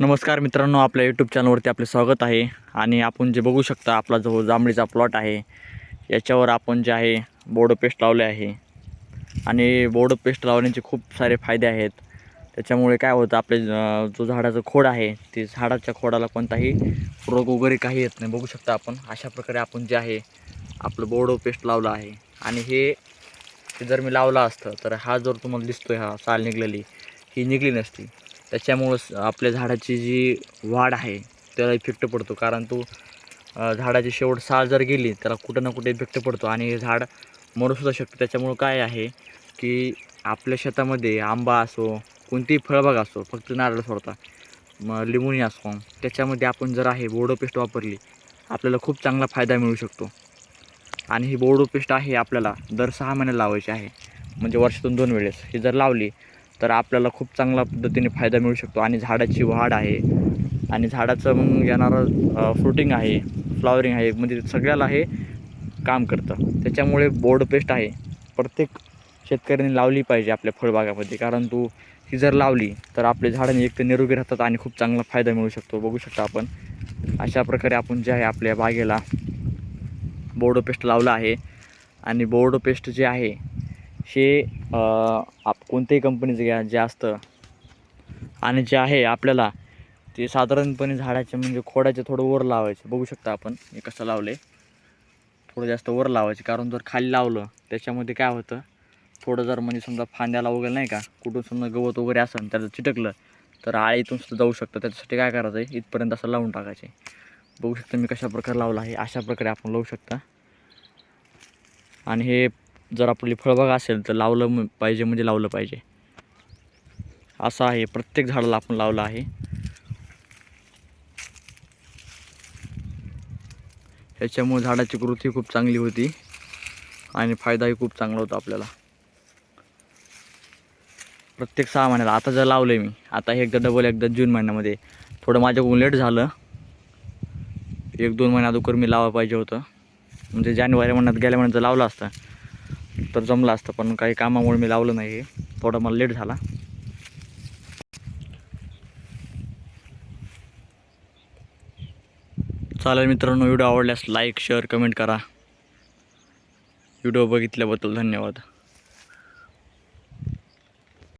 नमस्कार मित्रांनो आपल्या यूट्यूब चॅनलवरती आपले स्वागत आहे. आणि आपण जे बघू शकता आपला जो जांभळीचा प्लॉट आहे याच्यावर आपण जे आहे बोडो पेस्ट लावले आहे. आणि बोडो पेस्ट लावण्याचे खूप सारे फायदे आहेत. त्याच्यामुळे काय होतं आपले जो झाडाचं खोड आहे ते झाडाच्या खोडाला कोणताही रोग वगैरे काही येत नाही. बघू शकता आपण अशा प्रकारे आपण जे आहे आपलं बोडो पेस्ट लावलं आहे. आणि हे जर मी लावलं असतं तर हा जर तुम्हाला दिसतोय हा साल निघलेली ही निघली नसती. त्याच्यामुळं आपल्या झाडाची जी वाढ आहे त्याला इफेक्ट पडतो. कारण तो झाडाची शेवट साल जर गेली त्याला कुठं ना कुठे इफेक्ट पडतो. आणि हे झाड मरूसुद्धा शकतो. त्याच्यामुळं काय आहे की आपल्या शेतामध्ये आंबा असो कोणतीही फळबाग असो फक्त नारळ सोडता मग लिंबुनी असो त्याच्यामध्ये आपण जर आहे बोडो पेस्ट वापरली आपल्याला खूप चांगला फायदा मिळू शकतो. आणि ही बोडो पेस्ट आहे आपल्याला दर सहा महिन्याला लावायची आहे. म्हणजे वर्षातून दोन वेळेस. ही जर लावली तर आपल्याला खूप चांगल्या पद्धतीने फायदा मिळू शकतो. आणि झाडाची वाढ आहे. आणि झाडाचं मग येणारं फ्रुटिंग आहे फ्लॉवरिंग आहे म्हणजे सगळ्याला हे काम करतं. त्याच्यामुळे बोर्ड पेस्ट आहे. प्रत्येक शेतकऱ्यांनी लावली पाहिजे आपल्या फळबागामध्ये. कारण तू ही जर लावली तर आपले झाडांनी एक तर निरोगी राहतात आणि खूप चांगला फायदा मिळू शकतो. बघू शकता आपण. अशा प्रकारे आपण जे आहे आपल्या बागेला बोर्डो पेस्ट लावलं आहे. आणि बोर्डो पेस्ट जे आहे हे आप कोणत्याही कंपनीचं घ्या जे असतं आणि जे आहे आपल्याला ते साधारणपणे झाडाचे म्हणजे खोडाचे थोडं वर लावायचं. बघू शकता आपण हे कसं लावले. थोडं जास्त वर लावायचे कारण जर खाली लावलं त्याच्यामध्ये काय होतं थोडं जर म्हणजे समजा फांद्याला वगैरे नाही का कुठून समजा गवत वगैरे असेल त्याचं चिटकलं तर आळीतून सुद्धा जाऊ शकतं. त्याच्यासाठी काय करायचं आहे इथपर्यंत असं लावून टाकायचे. बघू शकता मी कशा प्रकारे लावलं आहे अशा प्रकारे आपण लावू शकता. आणि हे जर आपली फळबाग असेल तर लावलं पाहिजे म्हणजे लावलं पाहिजे. असं आहे. प्रत्येक झाडाला आपण लावलं आहे. ह्याच्यामुळे झाडाची कृती खूप चांगली होती आणि फायदाही खूप चांगला होता आपल्याला. प्रत्येक सहा महिन्याला आता जर लावलं मी आता हे एकदा डबल एकदा जून महिन्यामध्ये. थोडं माझ्याकडून लेट झालं. एक दोन महिन्या अगोदर मी लावा पाहिजे होतं. म्हणजे जानेवारी महिन्यात गेल्या महिन्यात जर लावलं असतं तर जमलं असतं पण काही कामामुळे मी लावलं नाही. आहे थोडा मला लेट झाला. चालेल मित्रांनो व्हिडिओ आवडल्यास लाईक शेअर कमेंट करा. व्हिडिओ बघितल्याबद्दल धन्यवाद.